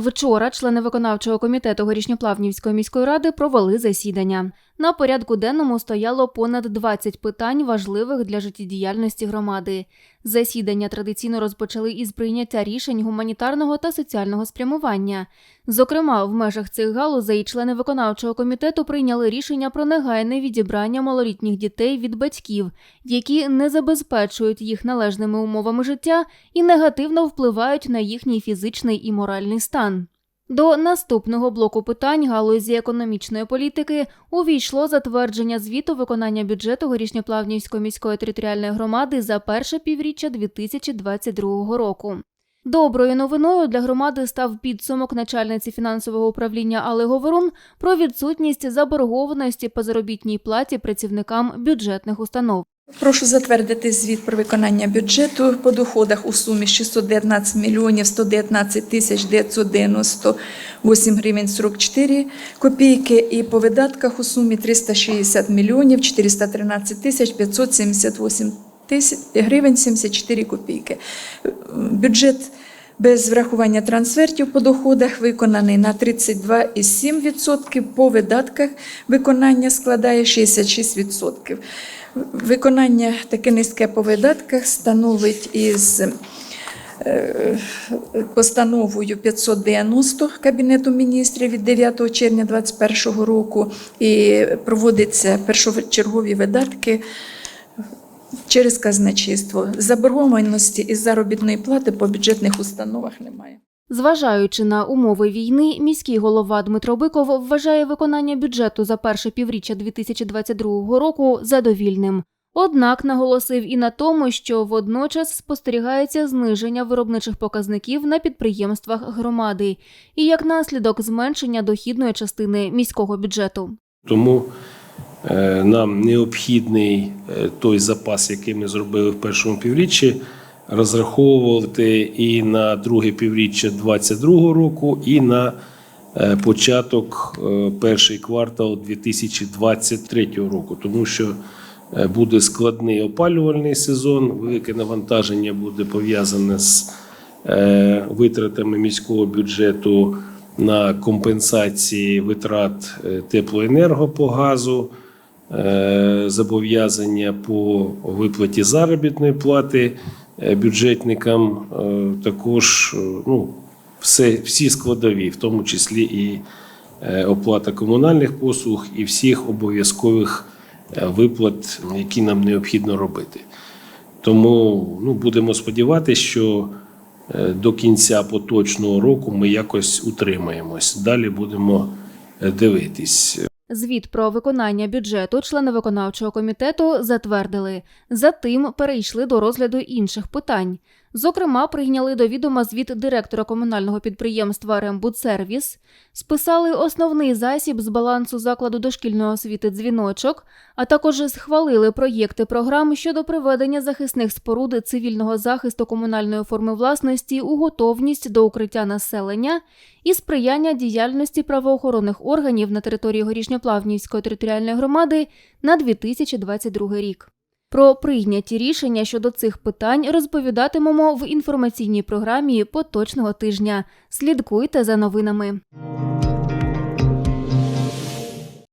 Вчора члени виконавчого комітету Горішньоплавнівської міської ради провели засідання. На порядку денному стояло понад 20 питань, важливих для життєдіяльності громади. Засідання традиційно розпочали із прийняття рішень гуманітарного та соціального спрямування. Зокрема, в межах цих галузей члени виконавчого комітету прийняли рішення про негайне відібрання малолітніх дітей від батьків, які не забезпечують їх належними умовами життя і негативно впливають на їхній фізичний і моральний стан. До наступного блоку питань галузі економічної політики увійшло затвердження звіту виконання бюджету Горішньоплавнівської міської територіальної громади за перше півріччя 2022 року. Доброю новиною для громади став підсумок начальниці фінансового управління Алли Говорун про відсутність заборгованості по заробітній платі працівникам бюджетних установ. Прошу затвердити звіт про виконання бюджету по доходах у сумі 619 мільйонів 119 тисяч 998 гривень 44 копійки і по видатках у сумі 360 мільйонів 413 тисяч 578 тисяч гривень 74 копійки. Бюджет без врахування трансфертів по доходах виконаний на 32,7%, по видатках виконання складає 66%. Виконання таке низьке по видатках становить із е, постановою 590 Кабінету міністрів від 9 червня 2021 року і проводиться першочергові видатки через казначейство. Заборгованості із заробітної плати по бюджетних установах немає. Зважаючи на умови війни, міський голова Дмитро Биков вважає виконання бюджету за перше півріччя 2022 року задовільним. Однак наголосив і на тому, що водночас спостерігається зниження виробничих показників на підприємствах громади і як наслідок зменшення дохідної частини міського бюджету. Тому нам необхідний е, той запас, який ми зробили в першому півріччі, розраховувати і на друге півріччя 2022 року, і на е, початок е, перший квартал 2023 року, тому що е, буде складний опалювальний сезон, велике навантаження буде пов'язане з е, витратами міського бюджету на компенсації витрат е, теплоенерго по газу, е, зобов'язання по виплаті заробітної плати е, бюджетникам, е, також е, ну, все, всі складові, в тому числі і е, оплата комунальних послуг і всіх обов'язкових е, виплат, які нам необхідно робити. Тому ну, будемо сподіватися, що е, до кінця поточного року ми якось утримаємось. Далі будемо е, дивитись. Звіт про виконання бюджету члени виконавчого комітету затвердили. Затим перейшли до розгляду інших питань. Зокрема, прийняли до відома звіт директора комунального підприємства Рембудсервіс, списали основний засіб з балансу закладу дошкільної освіти дзвіночок, а також схвалили проєкти програм щодо приведення захисних споруд цивільного захисту комунальної форми власності у готовність до укриття населення і сприяння діяльності правоохоронних органів на території Горішньоплавнівської територіальної громади на 2022 рік. Про прийняті рішення щодо цих питань розповідатимемо в інформаційній програмі поточного тижня. Слідкуйте за новинами.